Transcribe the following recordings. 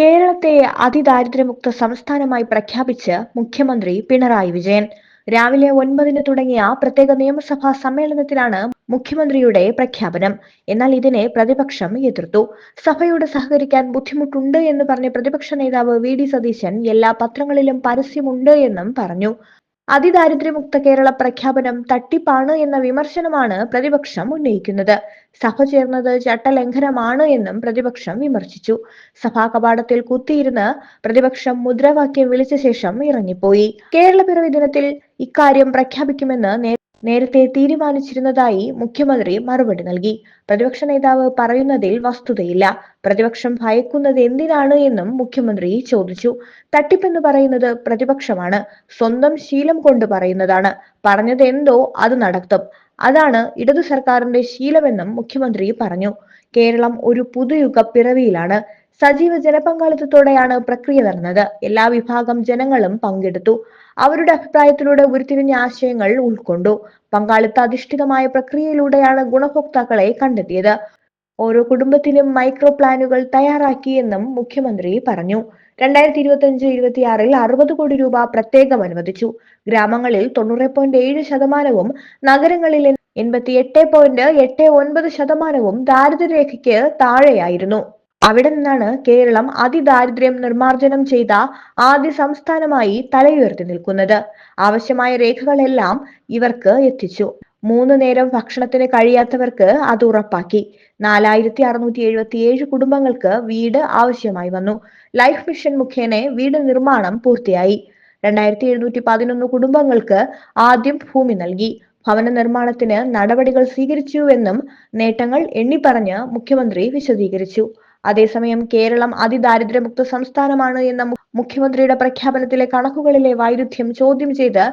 കേരളത്തെ അതിദാരിദ്ര്യമുക്ത സംസ്ഥാനമായി പ്രഖ്യാപിച്ച് മുഖ്യമന്ത്രി പിണറായി വിജയൻ. രാവിലെ ഒൻപതിന് തുടങ്ങിയ പ്രത്യേക നിയമസഭാ സമ്മേളനത്തിലാണ് മുഖ്യമന്ത്രിയുടെ പ്രഖ്യാപനം. എന്നാൽ ഇതിനെ പ്രതിപക്ഷം എതിർത്തു. സഭയോട് സഹകരിക്കാൻ ബുദ്ധിമുട്ടുണ്ട് എന്ന് പറഞ്ഞ പ്രതിപക്ഷ നേതാവ് വി ഡി സതീശൻ എല്ലാ പത്രങ്ങളിലും പരസ്യമുണ്ട് എന്നും പറഞ്ഞു. അതിദാരിദ്ര്യമുക്ത കേരള പ്രഖ്യാപനം തട്ടിപ്പാണ് എന്ന വിമർശനമാണ് പ്രതിപക്ഷം ഉന്നയിക്കുന്നത്. സഭ ചേർന്നത് ചട്ടലംഘനമാണ് എന്നും പ്രതിപക്ഷം വിമർശിച്ചു. സഭാ കവാടത്തിൽ കുത്തിയിരുന്ന് പ്രതിപക്ഷം മുദ്രാവാക്യം വിളിച്ച ശേഷം ഇറങ്ങിപ്പോയി. കേരള പിറവി ദിനത്തിൽ ഇക്കാര്യം പ്രഖ്യാപിക്കുമെന്ന് നേരത്തെ തീരുമാനിച്ചിരുന്നതായി മുഖ്യമന്ത്രി മറുപടി നൽകി. പ്രതിപക്ഷ നേതാവ് പറയുന്നതിൽ വസ്തുതയില്ല. പ്രതിപക്ഷം ഭയക്കുന്നത് എന്തിനാണ് എന്നും മുഖ്യമന്ത്രി ചോദിച്ചു. തട്ടിപ്പെന്ന് പറയുന്നത് പ്രതിപക്ഷമാണ്. സ്വന്തം ശീലം കൊണ്ട് പറയുന്നതാണ്. പറഞ്ഞത് എന്തോ അത് നടത്തും അതാണ് ഇടതു സർക്കാരിന്റെ ശീലമെന്നും മുഖ്യമന്ത്രി പറഞ്ഞു. കേരളം ഒരു പുതുയുഗ പിറവിയിലാണ്. സജീവ ജനപങ്കാളിത്തത്തോടെയാണ് പ്രക്രിയ നടന്നത്. എല്ലാ വിഭാഗം ജനങ്ങളും പങ്കെടുത്തു. അവരുടെ അഭിപ്രായത്തിലൂടെ ഉരുത്തിരിഞ്ഞ ആശയങ്ങൾ ഉൾക്കൊണ്ടു. പങ്കാളിത്ത അധിഷ്ഠിതമായ പ്രക്രിയയിലൂടെയാണ് ഗുണഭോക്താക്കളെ കണ്ടെത്തിയത്. ഓരോ കുടുംബത്തിലും മൈക്രോ പ്ലാനുകൾ തയ്യാറാക്കിയെന്നും മുഖ്യമന്ത്രി പറഞ്ഞു. രണ്ടായിരത്തി ഇരുപത്തി അഞ്ച് ഇരുപത്തിയാറിൽ അറുപത് കോടി രൂപ പ്രത്യേകം അനുവദിച്ചു. ഗ്രാമങ്ങളിൽ തൊണ്ണൂറ് പോയിന്റ് ഏഴ് ശതമാനവും നഗരങ്ങളിൽ എൺപത്തി എട്ട് പോയിന്റ് എട്ട് ഒൻപത് ശതമാനവും ദാരിദ്ര്യരേഖയ്ക്ക് താഴെയായിരുന്നു. അവിടെ നിന്നാണ് കേരളം അതിദാരിദ്ര്യം നിർമ്മാർജനം ചെയ്ത ആദ്യ സംസ്ഥാനമായി തലയുയർത്തി നിൽക്കുന്നത്. ആവശ്യമായ രേഖകളെല്ലാം ഇവർക്ക് എത്തിച്ചു. മൂന്ന് നേരം ഭക്ഷണത്തിന് കഴിയാത്തവർക്ക് അത് ഉറപ്പാക്കി. നാലായിരത്തി അറുന്നൂറ്റി എഴുപത്തി ഏഴ് കുടുംബങ്ങൾക്ക് വീട് ആവശ്യമായി വന്നു. ലൈഫ് മിഷൻ മുഖേന വീട് നിർമ്മാണം പൂർത്തിയായി. രണ്ടായിരത്തി എഴുന്നൂറ്റി പതിനൊന്ന് കുടുംബങ്ങൾക്ക് ആദ്യം ഭൂമി നൽകി. ഭവന നിർമ്മാണത്തിന് നടപടികൾ സ്വീകരിച്ചുവെന്നും നേട്ടങ്ങൾ എണ്ണിപ്പറഞ്ഞ് മുഖ്യമന്ത്രി വിശദീകരിച്ചു. അതേസമയം കേരളം അതിദാരിദ്ര്യമുക്ത സംസ്ഥാനമാണ് എന്ന മുഖ്യമന്ത്രിയുടെ പ്രഖ്യാപനത്തിലെ കണക്കുകളിലെ വൈരുദ്ധ്യം ചോദ്യം ചെയ്ത്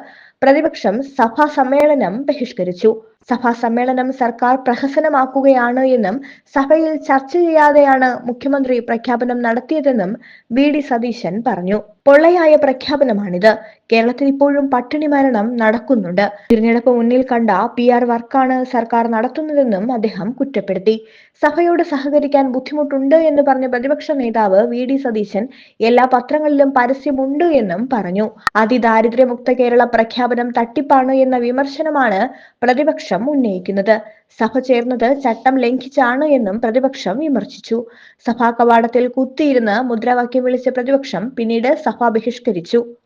പ്രതിപക്ഷം സഭാ സമ്മേളനം ബഹിഷ്കരിച്ചു. സഭാ സമ്മേളനം സർക്കാർ പ്രഹസനമാക്കുകയാണ് എന്നും സഭയിൽ ചർച്ച ചെയ്യാതെയാണ് മുഖ്യമന്ത്രി പ്രഖ്യാപനം നടത്തിയതെന്നും ബി ഡി സതീശൻ പറഞ്ഞു. പൊള്ളയായ പ്രഖ്യാപനമാണിത്. കേരളത്തിൽ ഇപ്പോഴും പട്ടിണി മരണം നടക്കുന്നുണ്ട്. തിരഞ്ഞെടുപ്പ് മുന്നിൽ കണ്ട പി ആർ വർക്കാണ് സർക്കാർ നടത്തുന്നതെന്നും അദ്ദേഹം കുറ്റപ്പെടുത്തി. സഭയോട് സഹകരിക്കാൻ ബുദ്ധിമുട്ടുണ്ട് എന്ന് പറഞ്ഞ പ്രതിപക്ഷ നേതാവ് വി ഡി സതീശൻ എല്ലാ പത്രങ്ങളിലും പരസ്യമുണ്ട് എന്നും പറഞ്ഞു. അതിദാരിദ്ര്യമുക്ത കേരള പ്രഖ്യാപനം തട്ടിപ്പാണ് എന്ന വിമർശനമാണ് പ്രതിപക്ഷം ഉന്നയിക്കുന്നത്. സഭ ചേർന്നത് ചട്ടം ലംഘിച്ചാണ് എന്നും പ്രതിപക്ഷം വിമർശിച്ചു. സഭാ കവാടത്തിൽ കുത്തിയിരുന്ന് മുദ്രാവാക്യം വിളിച്ച പ്രതിപക്ഷം പിന്നീട് സഭ ബഹിഷ്കരിച്ചു.